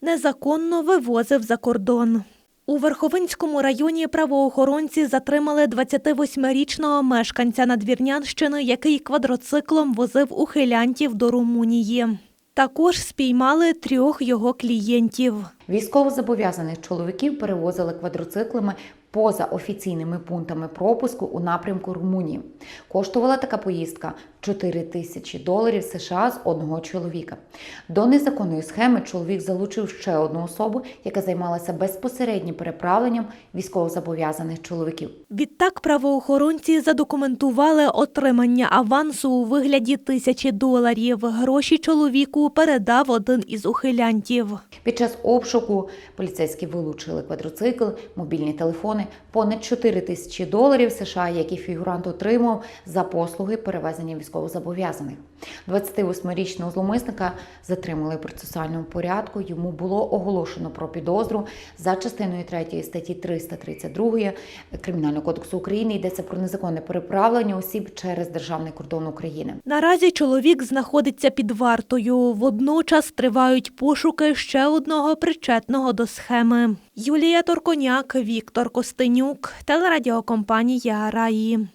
незаконно вивозив за кордон. У Верховинському районі правоохоронці затримали 28-річного мешканця Надвірнянщини, який квадроциклом возив ухилянтів до Румунії. Також спіймали трьох його клієнтів. Військовозобов'язаних чоловіків перевозили квадроциклами поза офіційними пунктами пропуску у напрямку Румунії. Коштувала така поїздка 4 тисячі доларів США з одного чоловіка. До незаконної схеми чоловік залучив ще одну особу, яка займалася безпосереднім переправленням військовозобов'язаних чоловіків. Відтак правоохоронці задокументували отримання авансу у вигляді тисячі доларів. Гроші чоловіку передав один із ухилянтів. Під час обшуку поліцейські вилучили квадроцикл, мобільні телефони, понад 4 тисячі доларів США, які фігурант отримав за послуги перевезення військовозобов'язаних. 28-річного зловмисника затримали в процесуальному порядку. Йому було оголошено про підозру за частиною 3 статті 332 Кримінального кодексу України. Йдеться про незаконне переправлення осіб через державний кордон України. Наразі чоловік знаходиться під вартою. Водночас тривають пошуки ще одного причетного до схеми. Юлія Торконяк, Віктор Костенюк, телерадіокомпанія Раї.